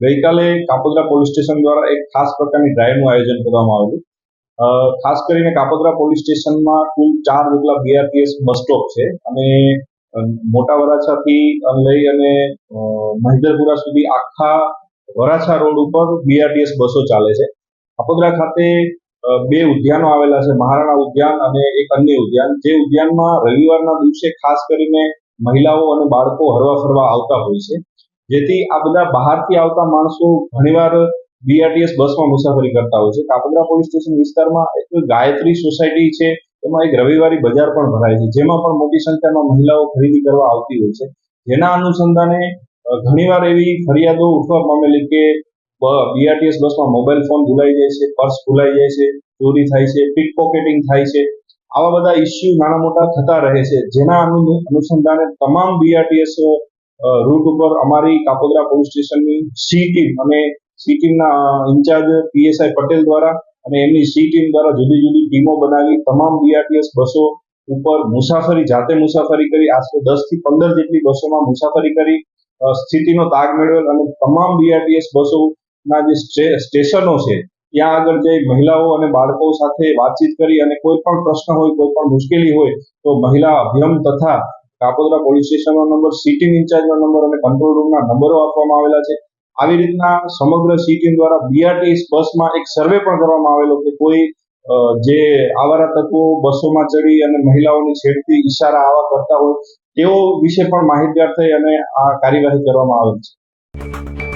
ગઈકાલે Kapodra police station દ્વારા એક ખાસ પ્રકારની ડ્રાઈવનું આયોજન કરવામાં આવેલું. ખાસ કરીને કાપોદ્રા પોલીસ સ્ટેશનમાં કુલ ચાર જેટલા બીઆરટીએસ બસ સ્ટોપ છે અને મોટા વરાછાથી લઈ અને અ, મહિધરપુરા સુધી આખા વરાછા રોડ ઉપર બીઆરટીએસ બસો ચાલે છે. કાપોદ્રા ખાતે બે ઉદ્યાનો આવેલા છે મહારાણા ઉદ્યાન અને એક અન્ય ઉદ્યાન. જે ઉદ્યાનમાં રવિવારના દિવસે ખાસ કરીને મહિલાઓ અને બાળકો હરવા ફરવા આવતા હોય છે. જેથી આ બધા બહારથી આવતા માણસો ઘણીવાર બીઆરટીએસ બસમાં મુસાફરી કરતા હોય છે. કાપોદ્રા પોલીસ સ્ટેશન વિસ્તારમાં એક ગાયત્રી સોસાયટી છે. એમાં એક રવિવારી બજાર પણ ભરાય છે. જેમાં પણ મોટી સંખ્યામાં મહિલાઓ ખરીદી કરવા આવતી હોય છે. જેના અનુસંધાને ઘણીવાર એવી ફરિયાદો ઉઠવા પામેલી કે બીઆરટીએસ બસમાં મોબાઈલ ફોન ભૂલાઈ જાય છે, પર્સ ભૂલાઈ જાય છે, ચોરી થાય છે પિક પોકેટિંગ થાય છે. આવા બધા ઇસ્યુ નાના મોટા થતા રહે છે. જેના અનુ- અનુસંધાને તમામ બીઆરટીએસ રૂટ ઉપર અમારી કાપોદરા પોલીસ સ્ટેશનની સી ટીમ અને સી ટીમના ઇન્ચાર્જ પીએસઆઈ પટેલ દ્વારા અને એમની સી ટીમ દ્વારા જુદી જુદી ટીમો બનાવી તમામ બીઆરટીએસ બસો ઉપર મુસાફરી, જાતે મુસાફરી કરી, આશરે દસથી પંદર જેટલી બસોમાં મુસાફરી કરી સ્થિતિનો તાગ મેળવેલ અને તમામ બીઆરટીએસ બસોના જે સ્ટેશનો છે, ત્યાં આગળ જઈ મહિલાઓ અને બાળકો સાથે વાતચીત કરી અને કોઈ પણ પ્રશ્ન હોય, કોઈ પણ મુશ્કેલી હોય, તો મહિલા અભિયમ તથા કાપોદ્રા પોલીસ સ્ટેશનનો નંબર સીટીંગ ઇન્ચાર્જનો નંબર અને કંટ્રોલ રૂમના નંબરો આપવામાં આવેલા છે. આવી રીતના સમગ્ર સિટી દ્વારા બીઆરટીએસ બસમાં એક સર્વે પણ કરવામાં આવેલો કે કોઈ જે આવારા તત્વો બસોમાં ચડી અને મહિલાઓની છેડતી ઈશારા આવા કરતા હોય, તેઓ વિશે પણ માહિતગાર થઈ અને આ કાર્યવાહી કરવામાં આવેલ છે.